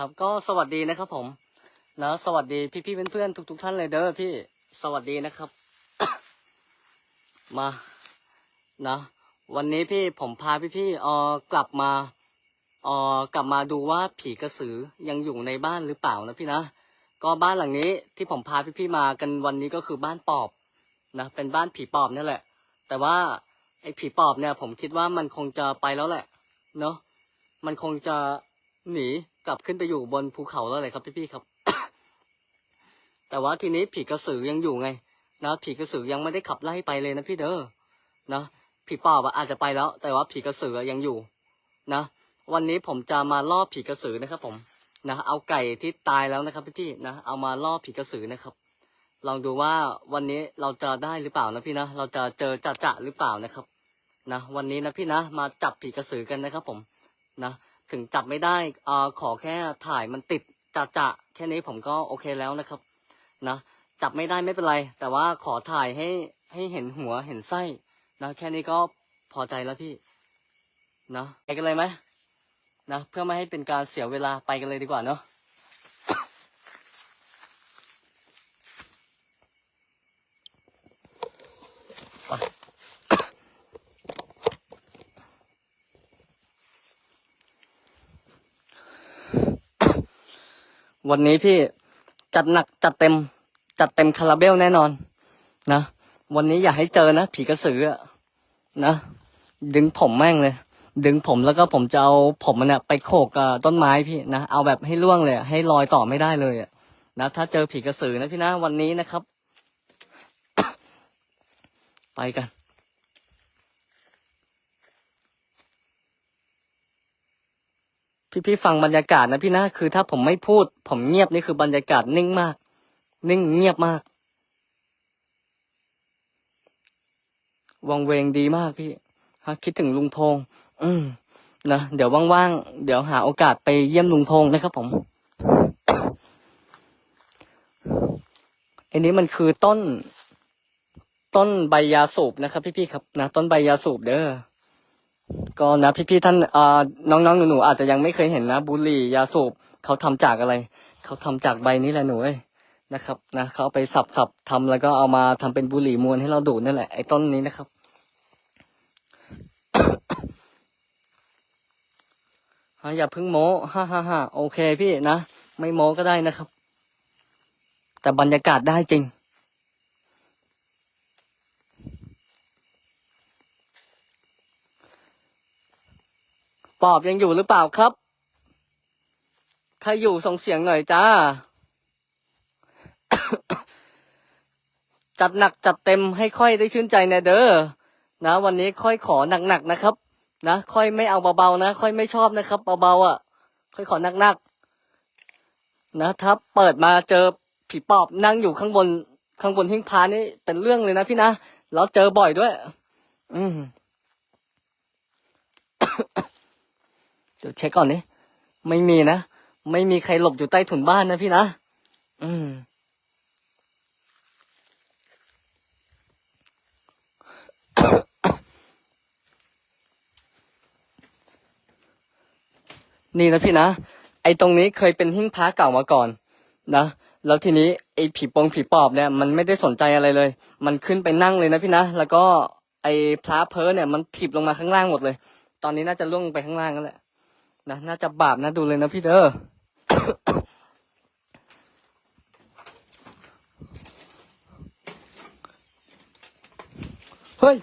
ครับก็สวัสดีนะครับผมนะสวัสดีพี่ๆเพื่อนๆทุกๆท่านเลยเด้อพี่สวัสดีนะครับ มานะวันนี้พี่ผมพาพี่ๆเออกลับมาเออกลับมาดูว่าผีกระสือยังอยู่ในบ้านหรือเปล่านะพี่นะก็บ้านหลังนี้ที่ผมพาพี่ๆมากันวันนี้ก็คือบ้านปอบนะเป็นบ้านผีปอบนี่แหละ แต่ว่าไอ้ผีปอบเนี่ย ผมคิดว่ามันคงจะไปแล้วแหละ เนาะมันคงจะ หนีกลับขึ้นไปอยู่บนภูเขาแล้วเลยครับพี่ๆครับ แต่ว่าทีนี้ผีกระสือยังอยู่ไง นะผีกระสือยังไม่ได้ขับไล่ไปเลยนะพี่เด้อนะผีปอบอะอาจจะไปแล้ว แต่ว่าผีกระสือยังอยู่ นะวันนี้ผมจะมาล่อผีกระสือนะครับ ผมนะเอาไก่ที่ตายแล้วนะครับ พี่ๆนะเอามาล่อผีกระสือนะครับ ลองดูว่าวันนี้เราจะได้หรือเปล่านะพี่นะเราจะเจอจะจะหรือเปล่านะครับนะวันนี้นะพี่นะมาจับผีกระสือกันนะครับ ผมนะ ถึงจับไม่ได้เอ่อขอแค่ถ่ายมันติดจะจะแค่นี้ผมก็โอเคแล้วนะครับ นะจับไม่ได้ไม่เป็นไร แต่ว่าขอถ่ายให้ให้เห็นหัวเห็นไส้นะแค่นี้ก็พอใจแล้วพี่นะไปกันเลยไหมนะเพื่อไม่ให้เป็นการเสียเวลาไปกันเลยดีกว่าเนาะ วันนี้พี่จัดหนักจัดเต็ม จัดเต็มคาราเบลแน่นอน นะวันนี้อย่าให้เจอนะผีกระสืออะนะดึงผมแม่งเลย ดึงผมแล้วก็ผมจะเอาผมมันเนี่ยไปโขกกับต้นไม้พี่นะเอาแบบให้ล่วงเลย ให้ลอยต่อไม่ได้เลยอะนะถ้าเจอผีกระสือนะพี่นะวันนี้นะครับ ไปกัน พี่ๆฟังบรรยากาศนะพี่นะคือถ้าผมไม่พูด ผมเงียบนี่คือบรรยากาศนิ่งมาก นิ่งเงียบมากวังเวงดีมากพี่ฮะคิดถึงลุงพงษ์อืมนะเดี๋ยวว่างๆเดี๋ยวหาโอกาสไปเยี่ยมลุงพงษ์นะครับผมอันนี้มันคือต้น ต้นใบยาสูบนะครับ พี่ๆครับนะต้นใบยาสูบเด้อ ก็นะพี่ๆท่านอ่อน้องๆหนูๆอาจจะยังไม่เคยเห็นนะบุหรี่ยาสูบเขาทำจากอะไร เขาทำจากใบนี้แหละหนูเอ้ยนะครับนะเขาเอาไปสับๆทำแล้วก็เอามาทำเป็นบุหรี่มวนให้เราดูดนั่นแหละไอ้ต้นนี้นะครับ อย่าพึ่งโม้ฮ่าฮ่าฮ่าโอเคพี่นะ ไม่โม้ก็ได้นะครับ แต่บรรยากาศได้จริง ปอบยังอยู่หรือเปล่าครับ ถ้าอยู่ส่งเสียงหน่อยจ้า จัดหนักจัดเต็มให้ค่อยได้ชื่นใจนะเด้อ นะ วันนี้ค่อยขอหนักๆนะครับ นะ ค่อยไม่เอาเบาๆนะ ค่อยไม่ชอบนะครับเบาๆอะ ค่อยขอหนักๆ นะถ้าเปิดมาเจอผีปอบนั่งอยู่ข้างบน ข้างบนหิ้งพานี่เป็นเรื่องเลยนะพี่นะ แล้วเจอบ่อยด้วย อืม ดี๋ยวเช็คก่อนนี่ไม่มีนะ ไม่มีใครหลบอยู่ใต้ถุนบ้านนะพี่นะ อืม นี่นะพี่นะ ไอ้ตรงนี้เคยเป็นหิ้งพระเก่ามาก่อน นะ แล้วทีนี้ไอ้ผีปงผีปอบเนี่ย มันไม่ได้สนใจอะไรเลย มันขึ้นไปนั่งเลยนะพี่นะ แล้วก็ไอ้พระเพ้อเนี่ยมันถีบลงมาข้างล่างหมดเลย ตอนนี้น่าจะล่วงไปข้างล่างนั่นแหละ นะน่าจะบาปนะดูเลยนะพี่เด้อเฮ้ย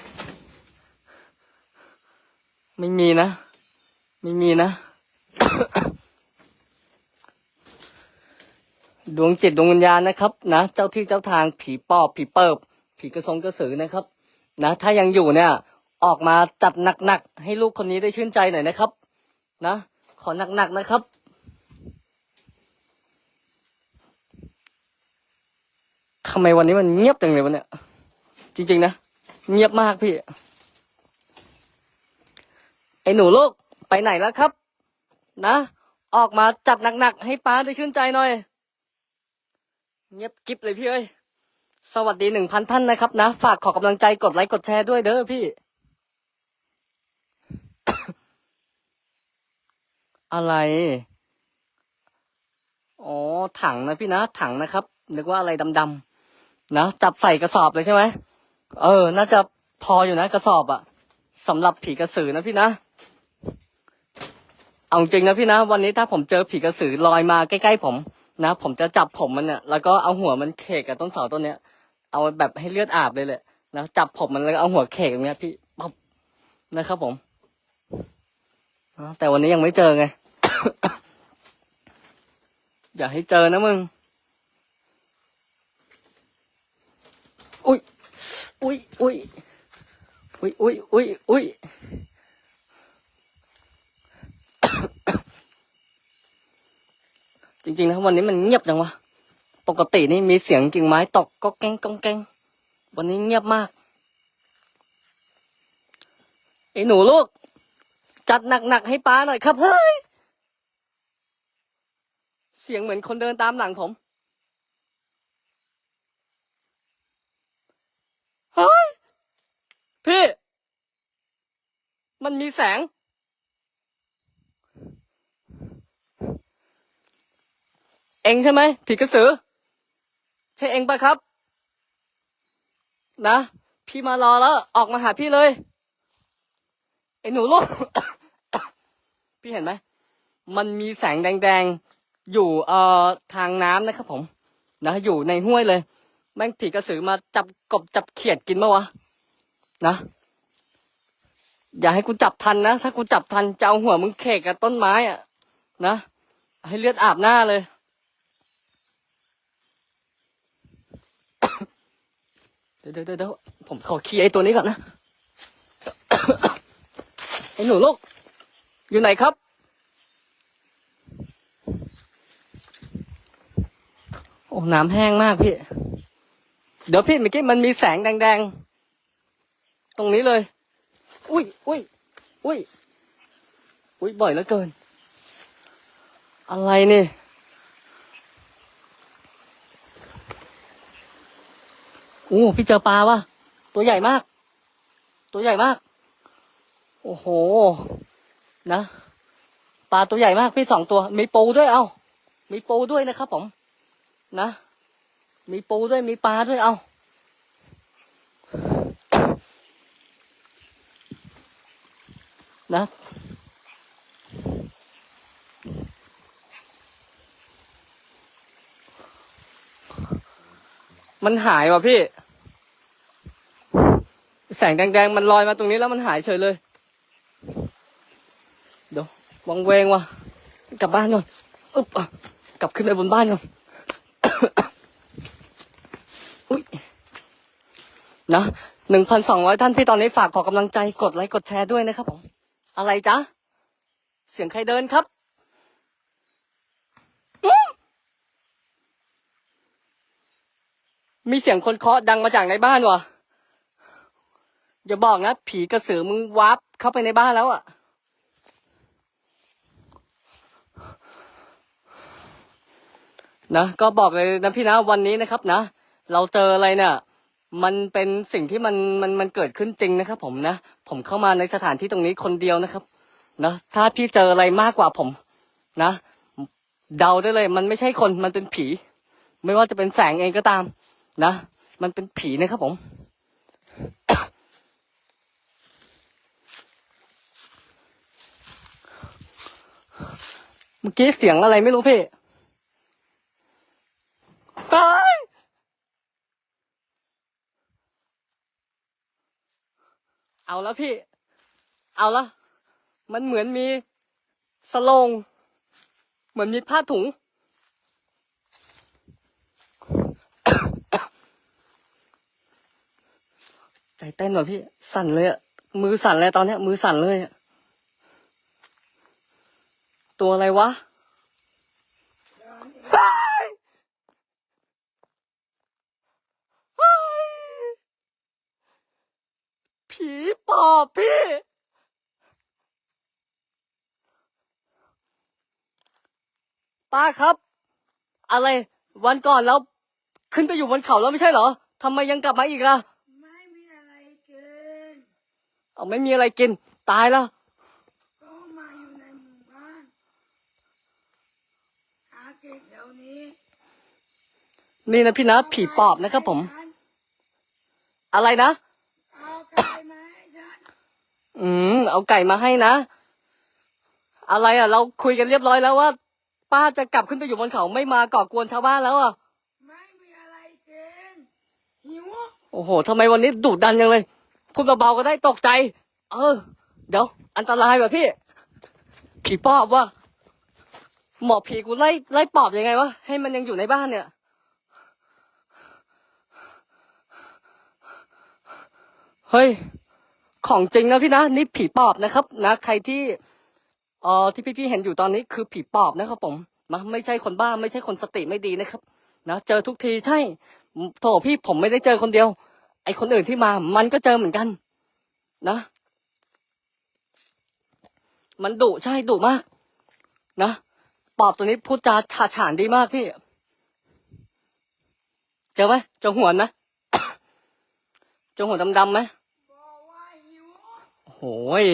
ไม่มีนะ ไม่มีนะ ดวงจิตดวงวิญญาณนะครับ นะ เจ้าที่เจ้าทางผีปอบผีเปิบ ผีกระทรงกระสือนะครับ นะ ถ้ายังอยู่เนี่ย ออกมาจัดหนักๆ ให้ลูกคนนี้ได้ชื่นใจหน่อยนะครับ นะ ขอหนักๆนะครับ ทำไมวันนี้มันเงียบจังเลยวันเนี้ยจริงๆนะ เงียบมากพี่ ไอ้หนูลูกไปไหนแล้วครับ นะ ออกมาจัดหนักๆ ให้ป้าได้ชื่นใจหน่อย เงียบกิ๊บเลยพี่เอ้ย สวัสดีหนึ่งพันท่านนะครับนะ ฝากขอกำลังใจกดไลค์กดแชร์ด้วยเด้อพี่ อะไร อ๋อ ถังนะพี่นะ ถังนะครับ นึกว่าอะไรดำๆนะ จับใส่กระสอบเลยใช่ไหม เออ น่าจะพออยู่นะ กระสอบอะสำหรับผีกระสือนะพี่นะ เอาจริงนะพี่นะ วันนี้ถ้าผมเจอผีกระสือลอยมาใกล้ๆผม นะ ผมจะจับผมมันเนี่ย แล้วก็เอาหัวมันเขกกับต้นเสาต้นเนี้ย เอาแบบให้เลือดอาบเลยแหละ นะ จับผมมันแล้วก็เอาหัวเขกตรงเนี้ยพี่ป๊อบนะครับผม แต่วันนี้ยังไม่เจอไง อย่าให้เจอนะมึง อุ้ย อุ้ย อุ้ย อุ้ย อุ้ย อุ้ย อุ้ยจริงๆนะวันนี้มันเงียบจังวะ ปกตินี่มีเสียงกิ่งไม้ตกก็แก้งก้องแก้งวันนี้เงียบมาก ไอ้หนูลูก จัดหนักๆให้ป้าหน่อยครับเฮ้ย เสียงเหมือนคนเดินตามหลังผมเฮ้ยพี่ มันมีแสง เองใช่ไหมผีกระสือ ใช่เองปะครับ นะ พี่มารอแล้ว ออกมาหาพี่เลยไอ้หนูลูก พี่เห็นไหม มันมีแสงแดง ๆ อยู่เอ่อทางน้ำนะครับผม นะอยู่ในห้วยเลย แม่งผีกระสือมาจับกบจับเขียดกินมาวะนะอย่าให้กูจับทันนะถ้ากูจับทันจะเอาหัวมึงเขกกับต้นไม้อะนะให้เลือดอาบหน้าเลย เดี๋ยวเดี๋ยวเดี๋ยวผมขอเคลียร์ไอ้ตัวนี้ก่อนนะไอ้หนูลูกอยู่ไหนครับ โอ้น้ำแห้งมากพี่ เดี๋ยวพี่เมื่อกี้มันมีแสงแดงๆ ตรงนี้เลย อุ้ยอุ้ยอุ้ยอุ้ยบ่อยเหลือเกิน อะไรนี่โอ้พี่เจอปลาวะตัวใหญ่มาก ตัวใหญ่มาก โอ้โห นะ ปลาตัวใหญ่มากพี่สองตัว มีปูด้วย เอามีปูด้วยนะครับผม นะ มีปูด้วยมีปลาด้วยเอานะมันหายว่ะพี่ แสงแดงๆ มันลอยมาตรงนี้แล้วมันหายเฉยเลย เดี๋ยววังเวงว่ะ กลับบ้านก่อน อึ๊บอะกลับขึ้นไปบนบ้านก่อน อุ้ย นะหนึ่งพันสองร้อยท่านพี่ตอนนี้ฝากขอกำลังใจกดไลค์กดแชร์ด้วยนะครับผม อะไรจ๊ะ เสียงใครเดินครับมีเสียงคนเคาะดังมาจากในบ้านวะอย่าบอกนะ ผีกระสือมึงวาร์ปเข้าไปในบ้านแล้วอะนะ ก็บอกเลยนะพี่นะวันนี้นะครับนะ เราเจออะไรเนี่ย มันเป็นสิ่งที่มันมันมันเกิดขึ้นจริงนะครับ ผมนะผมเข้ามาในสถานที่ตรงนี้คนเดียวนะครับนะถ้าพี่เจออะไรมากกว่าผมนะ เดาได้เลย มันไม่ใช่คนมันเป็นผี ไม่ว่าจะเป็นแสงเองก็ตาม นะ มันเป็นผีนะครับผม เมื่อกี้เสียงอะไรไม่รู้พี่ตาย เอาแล้วพี่ เอาละมันเหมือนมีสโลง เหมือนมีผ้าถุง ใจเต้นว่ะพี่ สั่นเลยอะมือสั่นเลยตอนเนี้ยมือสั่นเลยอะตัวอะไรวะเฮ้ยเฮ้ย ผีปอบพี่ ป้าครับ อะไร วันก่อนแล้ว ขึ้นไปอยู่บนเขาแล้วไม่ใช่เหรอทำไมยังกลับมาอีกล่ะ ไม่มีอะไรเกินเอาไม่มีอะไรกิน ตายแล้ว ก็มาอยู่ในหมู่บ้านหากินเดี๋ยวนี้นี่นะพี่นะ ผีปอบนะครับผมฉันอะไรนะ เอาไก่มาให้ฉัน อืม เอาไก่มาให้นะ อะไรอะ เราคุยกันเรียบร้อยแล้วว่า ป้าจะกลับขึ้นไปอยู่บนเขาไม่มาก่อกวนชาวบ้านแล้วอะ ไม่มีอะไรกินหิวโอ้โหทำไมวันนี้ดุดันยังเลย พูดเบาๆก็ได้ตกใจ เออ เดี๋ยว อันตรายว่ะพี่ ผีปอบว่ะ หมอผีกูไล่ไล่ปอบยังไงวะ ให้มันยังอยู่ในบ้านเนี่ย เฮ้ย ของจริงนะพี่นะนี่ผีปอบนะครับนะใครที่เอ่อที่พี่ๆเห็นอยู่ตอนนี้คือผีปอบนะครับผมนะไม่ใช่คนบ้าไม่ใช่คนสติไม่ดีนะครับนะเจอทุกทีใช่โถพี่ผมไม่ได้เจอคนเดียว ไอคนอื่นที่มา มันก็เจอเหมือนกัน นะ มันดุใช่ดุมาก นะปอบตัวนี้พูดจาฉาฉานดีมากพี่เจอไหมเจอหัวนะเจอหัวดำๆไหม โหย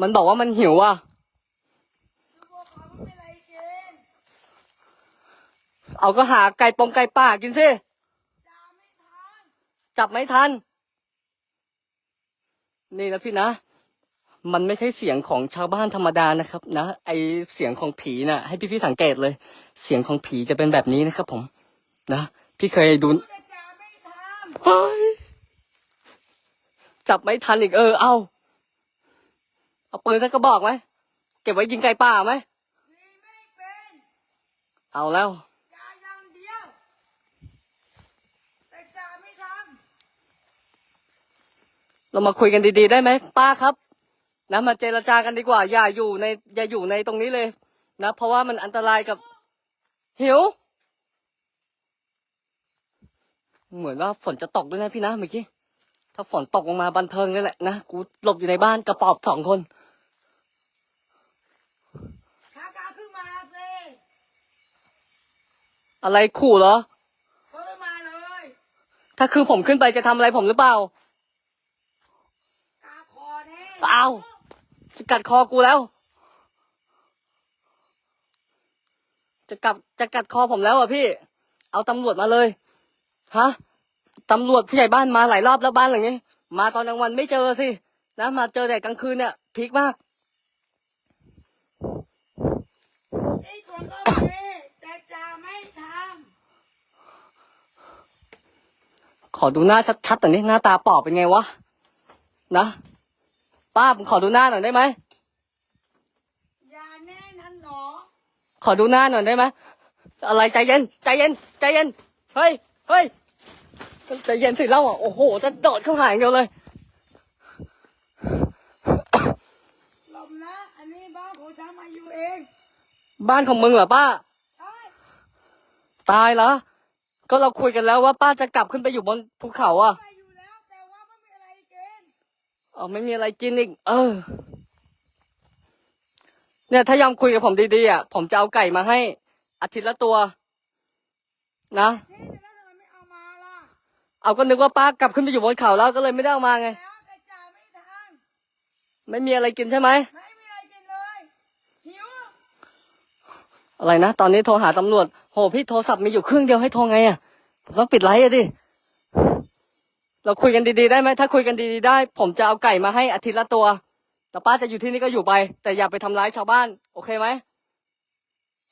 มันบอกว่ามันหิวอะบอกเขาไม่มีอะไรกินเอาก็หาไก่ปงไก่ป่ากินสิจาไม่ทันจับไม่ทัน นี่นะพี่นะ มันไม่ใช่เสียงของชาวบ้านธรรมดานะครับ นะ ไอเสียงของผีน่ะ ให้พี่พี่ๆสังเกตเลย เสียงของผีจะเป็นแบบนี้นะครับผม นะ พี่เคยดูแต่จาไม่ทันเฮ้ย จับไม่ทันอีกเออเอาเอาปืนสักกระบอกไหมเก็บไว้ยิงไก่ป่าไหมมีไม่เป็นเอาแล้วจาอย่างเดียวแต่จาไม่ทเรามาคุยกันดีๆได้ไหมป้าครับนะมาเจรจากันดีกว่า อย่าอยู่ใน อย่าอยู่ในตรงนี้เลย นะ เพราะว่ามันอันตรายกับ หิว เหมือนว่าฝนจะตกด้วยนะพี่นะเมื่อกี้ ถ้าฝนตกลงมาบันเทิงเลยแหละนะ กูหลบอยู่ในบ้านกระปอบสองคนำขากาขึ้นมาสิอะไรขู่เหรอเขาไม่มาเลย ถ้าคือผมขึ้นไปจะทำอะไรผมหรือเปล่า กาคอแน่เอาจะกัดคอกูแล้ว จะกัดจะกัดคอผมแล้วอะพี่ เอาตำรวจมาเลย ฮะ ตำรวจผู้ใหญ่บ้านมาหลายรอบแล้วบ้านหลังนี้ มาตอนกลางวันไม่เจอสินะมาเจอแต่กลางคืนเนี่ยพีคมาก ไอ้คนก็มีแต่จาไม่ทขอดูหน้าชัดๆแต่นี้หน้าตาปอบเป็นไงวะนะป้าผมขอดูหน้าหน่อยได้ไหมำอย่าแน่นั้นหรอ ขอดูหน้าหน่อยได้ไหมอะไรใจเย็นใจเย็นใจเย็นเฮ้ยเฮ้ย ใจเย็นสิเล่าอะ โอ้โห จะโดดเข้าหาอย่างเดียวเลย หลบนะ อันนี้บ้านของฉันมาอยู่เองบ้านของมึงเหรอป้า ใช่ตายเหรอ ก็เราคุยกันแล้วว่าป้าจะกลับขึ้นไปอยู่บนภูเขาอะไปอยู่แล้ว แต่ว่าไม่มีอะไรกินอ๋อไม่มีอะไรกินอีก เออ เนี่ยถ้ายอมคุยกับผมดีๆอะ ผมจะเอาไก่มาให้อาทิตย์ละตัว นะ นี่แต่ เอาก็นึกว่าป้ากลับขึ้นไปอยู่บนเขาแล้วก็เลยไม่ได้เอามาไง แล้วแต่จ่ายไม่ทันไม่มีอะไรกินใช่ไหม ไม่มีอะไรกินเลยหิวอะไรนะ ตอนนี้โทรหาตำรวจ โห พี่โทรศัพท์มีอยู่เครื่องเดียวให้โทรไงอะผมต้องปิดไลฟ์อะดิ เราคุยกันดีๆได้ไหม ถ้าคุยกันดีๆได้ ผมจะเอาไก่มาให้อาทิตย์ละตัว แต่ป้าจะอยู่ที่นี่ก็อยู่ไป แต่อย่าไปทำร้ายชาวบ้าน โอเคไหม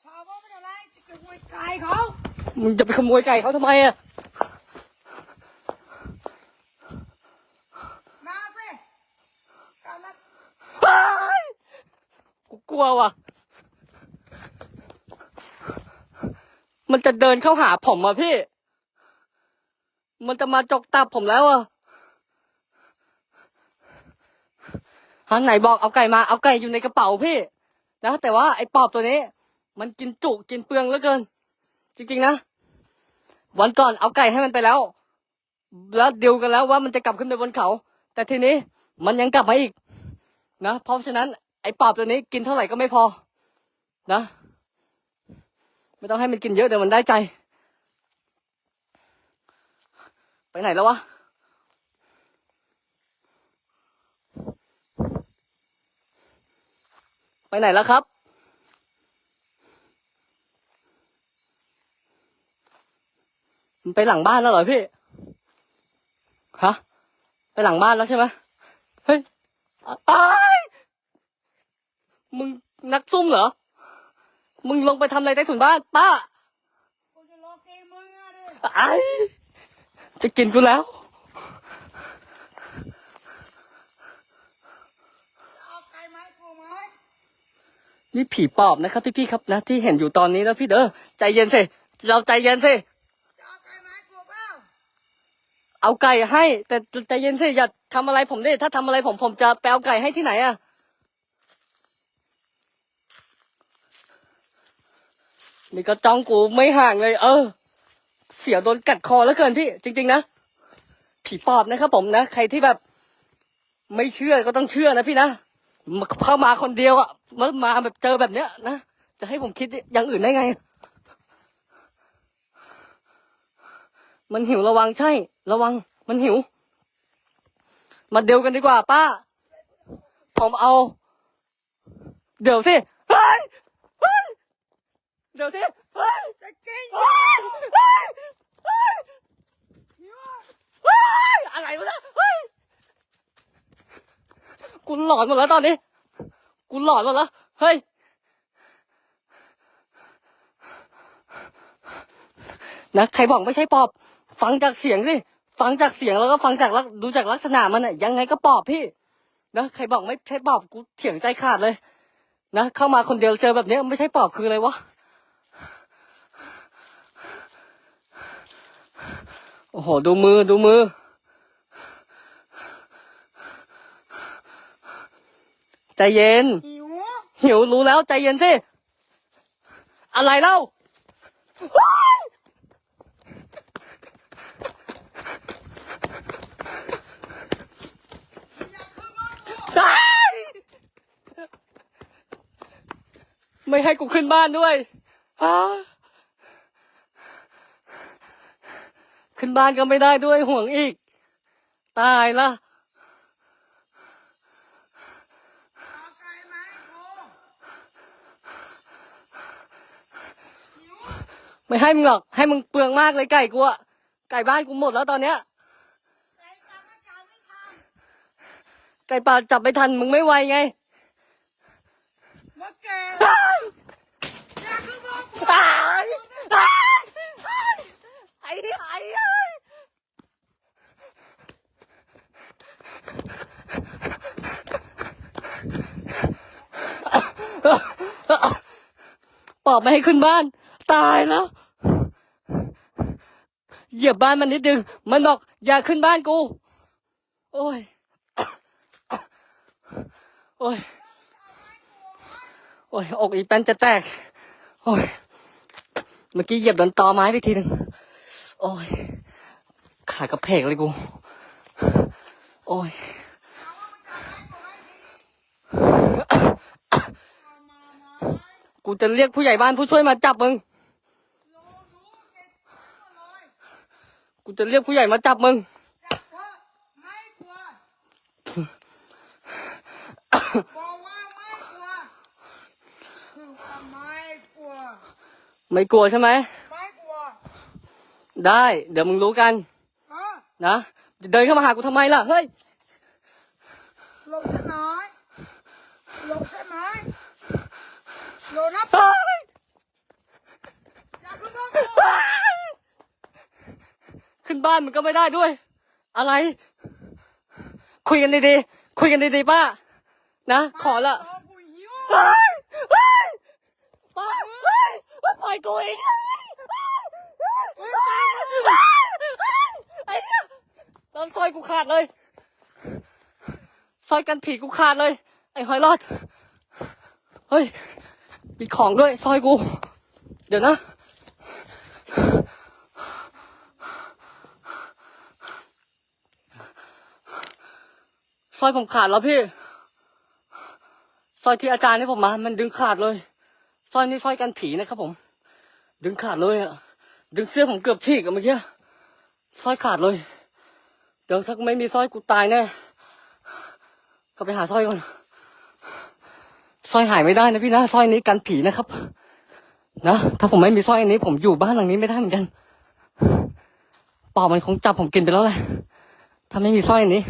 ชาวบ้านไม่เป็นไรจะเก็บไว้ไก่เขา มึงจะไปขโมยไก่เขาทำไมอะ มาสิกำลัง อ้ายกูกลัวว่ะ มันจะเดินเข้าหาผมอะพี่ มันจะมาจกตับผมแล้วอะฮะไหนบอกเอาไก่มาเอาไก่อยู่ในกระเป๋าพี่ นะแต่ว่าไอ้ปอบตัวนี้ มันกินจุกินเปลืองเหลือเกิน จริง ๆ นะ วันก่อนเอาไก่ให้มันไปแล้ว แล้วเดิวกันแล้วว่ามันจะกลับขึ้นไปบนเขา แต่ทีนี้มันยังกลับมาอีก นะ เพราะฉะนั้นไอ้ปอบตัวนี้กินเท่าไหร่ก็ไม่พอ นะ ไม่ต้องให้มันกินเยอะเดี๋ยวมันได้ใจ ไปไหนแล้ววะไปไหนแล้วครับ มันไปหลังบ้านแล้วเหรอพี่ ฮะ ไปหลังบ้านแล้วใช่ไหมเฮ้ย อ้ายมึงนักซุ่มเหรอ มึงลงไปทำอะไรใต้ถุนบ้านป้ากูจะรอกินมึงอะดิไอ้จะกินกูแล้วเอาไก่ไหมกูไหมนี่ผีปอบนะครับพี่ๆครับนะที่เห็นอยู่ตอนนี้แล้วพี่เด้อใจเย็นสิเราใจเย็นสิ จะเอาไก่ไหมกูเปล่า เอาไก่ให้ แต่ใจเย็นสิอย่าทำอะไรผมดิถ้าทำอะไรผมผมจะแปลไก่ให้ที่ไหนอะนี่ก็จ้องกูไม่ห่างเลย เออ เสียโดนกัดคอแล้วเกินพี่ จริง ๆ นะผีปอบนะครับผมนะ ใครที่แบบ ไม่เชื่อก็ต้องเชื่อนะพี่นะมาเข้ามาคนเดียวอะมามาแบบเจอแบบเนี้ยนะจะให้ผมคิดอย่างอื่นได้ไง มันหิวระวังใช่ ระวัง มันหิว มาเดียวกันดีกว่า ป้า ผมเอา เดี๋ยวสิเฮ้ยเฮ้ยเดี๋ยวสิเฮ้ยจะกินเฮ้ยเฮ้ยเฮ้ยหิวอะเฮ้ยอะไรวะเนี่ยเฮ้ยกูหลอนหมดแล้วตอนนี้กูหลอนหมดแล้วเฮ้ยนะใครบอกไม่ใช่ปอบ ฟังจากเสียงสิฟังจากเสียงแล้วก็ฟังจากลักดูจากลักษณะมันอะยังไงก็ปอบพี่นะใครบอกไม่ใช่ปอบกูเถียงใจขาดเลย นะเข้ามาคนเดียวเจอแบบเนี้ยไม่ใช่ปอบคืออะไรวะโอ้โหดูมือดูมือ ใจเย็น หิวหิวรู้แล้วใจเย็นสิอะไรเล่าว้าย อยากขึ้นมากู อ้าย ไม่ให้กูขึ้นบ้านด้วยอ้าขึ้นบ้านก็ไม่ได้ด้วยห่วงอีก ตายละไม่ให้มึงหรอก ให้มึงเปลืองมากเลยไก่กูอะไก่บ้านกูหมดแล้วตอนเนี้ย ไก่ป่าจับไม่ทันมึงไม่ไวไง มาแกอยากขึ้นมากู ตายตายไอ้ไอ้ไอ้ ปอบไม่ให้ขึ้นบ้าน ตายแล้ว เหยียบบ้านมันนิดนึง มันบอกอย่าขึ้นบ้านกู โอ้ย โอ้ย โอ้ย อกอีแป้นจะแตก โอ้ย เมื่อกี้เหยียบโดนตอไม้ไปทีหนึ่ง โอ้ย ขากระเพกเลยกู โอ้ย เอามาไหม กูจะเรียกผู้ใหญ่บ้านผู้ช่วยมาจับมึง กูจะเรียกผู้ใหญ่มาจับมึง จับเถอะไม่กลัวบอกว่าไม่กลัวคือว่าไม่กลัวไม่กลัวใช่ไหม ไม่กลัวได้ เดี๋ยวมึงรู้กันเออนะ เดินเข้ามาหากูทำไมล่ะ เฮ้ย ลงใช่ไหมลงใช่ไหมลงนะ เฮ้ย อย่าเพิ่งบอก ขึ้นบ้านมันก็ไม่ได้ด้วย อะไร คุยกันดีๆ คุยกันดีๆป้า นะ ขอละกูหิวเฮ้ยเฮ้ยป้าเฮ้ยปล่อยกูอีกไอ้เนี่ยตอนซอยกูขาดเลยซอยกันผีกูขาดเลย ไอ้หอยรอด เฮ้ย มีของด้วยซอยกู เดี๋ยวนะ ซอยผมขาดแล้วพี่ ซอยที่อาจารย์ให้ผมมา มันดึงขาดเลย ซอยนี้ซอยกันผีนะครับผม ดึงขาดเลยอะดึงเสื้อผมเกือบฉีกอะเมื่อกี้ซอยขาดเลย เดี๋ยวถ้าไม่มีสร้อยกูตายแน่ ก็ไปหาสร้อยก่อน สร้อยหายไม่ได้นะพี่นะสร้อยนี้กันผีนะครับ นะถ้าผมไม่มีสร้อยอันนี้ ผมอยู่บ้านหลังนี้ไม่ได้เหมือนกันปอบมันคงจับผมกินไปแล้วแหละถ้าไม่มีสร้อยอันนี้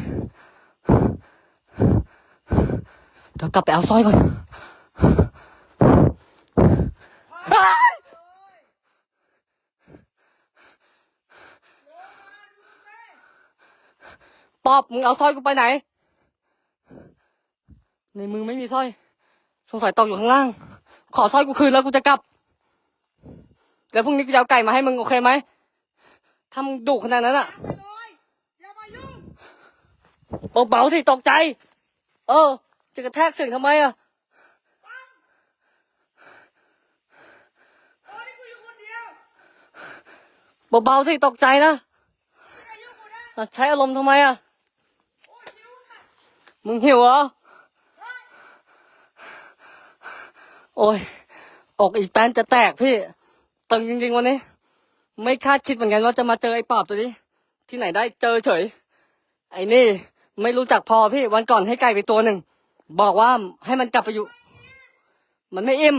เดี๋ยวกลับไปเอาสร้อยก่อนปอบมึงเอาสร้อยกูไปไหน ในมือไม่มีสร้อย สงสัยตกอยู่ข้างล่าง ขอสร้อยกูคืนแล้วกูจะกลับ แล้วพรุ่งนี้กูจะเอาไก่มาให้มึงโอเคไหมถ้ามึงดุขนาดนั้นอะเลยอย่ามายุ่งเบาๆสิตกใจ เออ จะกระแทกเสียงทำไมอะเดียวเบาๆสิตกใจนะ ใช้อารมณ์ทำไมอะมึงหิวเหรอ โอ้ย อกอีกแป้นจะแตกพี่ ตึงจริงๆวันนี้ ไม่คาดคิดเหมือนกันว่าจะมาเจอไอ้ปอบตัวนี้ ที่ไหนได้เจอเฉย ไอ้นี่ ไม่รู้จักพอพี่ วันก่อนให้ไก่ไปตัวหนึ่ง บอกว่าให้มันกลับไปอยู่ มันไม่อิ่ม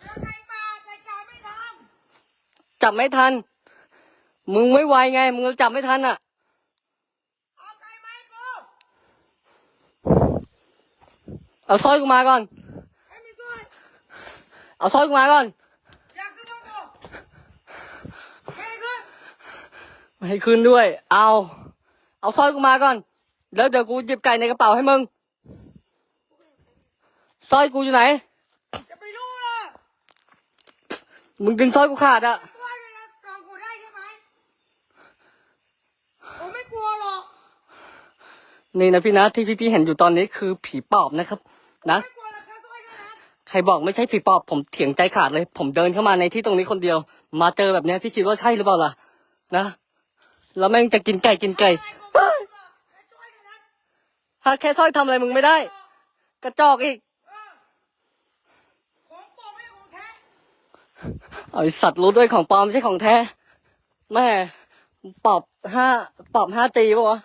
เจอไก่ป่าแต่จ่าไม่ทจับไม่ทัน มึงไม่ไวไง มึงจับไม่ทันอะำเอาไก่ไหมาให้กู เอาสร้อยกูมาก่อนให้มีช่วยเอาสร้อยกูมาก่อนอยากขึ้นมากูเฮ้ยขึ้นไม่ให้คืนด้วย เอา เอาสร้อยกูมาก่อน แล้วเดี๋ยวกูหยิบไก่ในกระเป๋าให้มึง สร้อยกูอยู่ไหนจะไปรู้ล่ะมึงดึงสร้อยกูขาดอะช่วยเลยนะกองกูได้ใช่ไหมผมไม่กลัวหรอกนี่นะพี่นะที่พี่พี่ๆเห็นอยู่ตอนนี้คือผีปอบนะครับ นะ ใครบอกไม่ใช่ผีปอบผมเถียงใจขาดเลย ผมเดินเข้ามาในที่ตรงนี้คนเดียว มาเจอแบบเนี้ยพี่คิดว่าใช่หรือเปล่าล่ะ นะ แล้วแม่งจะกินไก่กินไก่ ถ้าแค่สร้อยทำอะไรมึงไม่ได้ กระจอกอีก ไอสัตว์รู้ด้วยของปลอมไม่ใช่ของแท้ แม่ปอบห้าปอบห้าจีปะวะ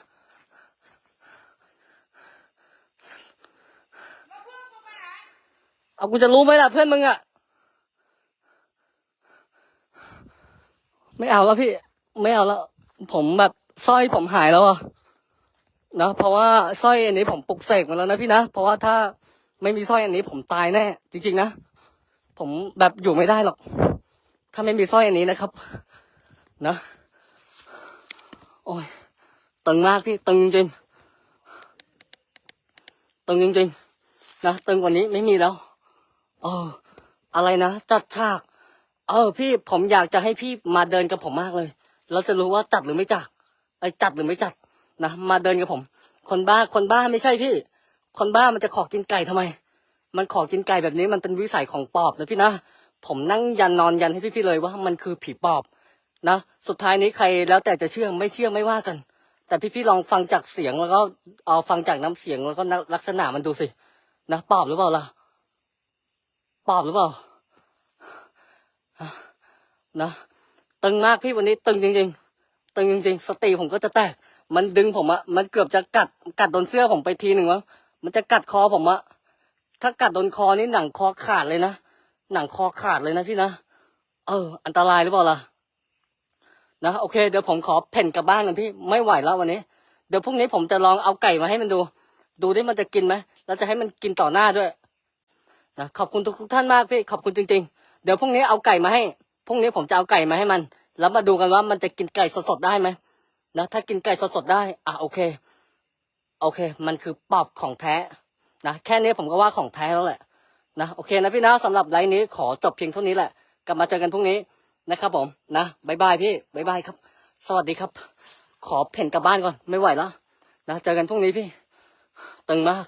แล้วเพื่อนกูไปไหน เอากูจะรู้ไหมล่ะเพื่อนมึงอะไม่เอาแล้วพี่ ไม่เอาแล้ว ผมแบบสร้อยผมหายแล้วอะนะเพราะว่าสร้อยอันนี้ผมปลุกเสกมาแล้วนะพี่นะเพราะว่าถ้าไม่มีสร้อยอันนี้ ผมตายแน่ จริง ๆ นะผมแบบอยู่ไม่ได้หรอก ถ้าไม่มีสร้อยอันนี้นะครับ นะ โอ้ยตึงมากพี่ตึงจริงตึงจริงๆนะตึงกว่านี้ไม่มีแล้ว เออ อะไรนะจัดฉาก เออ พี่ผมอยากจะให้พี่มาเดินกับผมมากเลย เราจะรู้ว่าจัดหรือไม่จัดไอ้จัดหรือไม่จัดนะมาเดินกับผม คนบ้าคนบ้าไม่ใช่พี่ คนบ้ามันจะขอกินไก่ทำไม มันขอกินไก่แบบนี้มันเป็นวิสัยของปอบนะพี่นะผมนั่งยันนอนยันให้พี่ๆเลยว่ามันคือผีปอบนะสุดท้ายนี้ใครแล้วแต่จะเชื่อไม่เชื่อไม่ว่ากัน แต่พี่ๆลองฟังจากเสียงแล้วก็เอาฟังจากน้ำเสียงแล้วก็ลักษณะมันดูสินะปอบหรือเปล่าล่ะ ปอบหรือเปล่านะตึงมากพี่วันนี้ตึงจริง ๆ ตึงจริง ๆ สติผมก็จะแตก มันดึงผมอะมันเกือบจะกัด กัดโดนเสื้อผมไปทีหนึ่งมั้งมันจะกัดคอผมอะถ้ากัดโดนคอนี่หนังคอขาดเลยนะหนังคอขาดเลยนะพี่นะเออ อันตรายหรือเปล่าล่ะนะโอเค เดี๋ยวผมขอเพ่นกลับบ้านกันพี่ไม่ไหวแล้ววันนี้ เดี๋ยวพรุ่งนี้ผมจะลองเอาไก่มาให้มันดู ดูดิมันจะกินไหมแล้วจะให้มันกินต่อหน้าด้วย นะขอบคุณทุกท่านมากพี่ขอบคุณจริง ๆ เดี๋ยวพรุ่งนี้เอาไก่มาให้พรุ่งนี้ผมจะเอาไก่มาให้มัน แล้วมาดูกันว่ามันจะกินไก่สดๆได้ไหมนะถ้ากินไก่สดๆได้ อะโอเค โอเค มันคือปอบของแท้นะแค่นี้ผมก็ว่าของแท้แล้วแหละนะโอเคนะพี่นะสำหรับไลน์นี้ขอจบเพียงเท่านี้แหละ กลับมาเจอกันพรุ่งนี้นะครับผมนะบายบายพี่บายบายครับ สวัสดีครับ ขอเพ่นกลับบ้านก่อนไม่ไหวแล้วนะเจอกันพรุ่งนี้พี่ ตึงมาก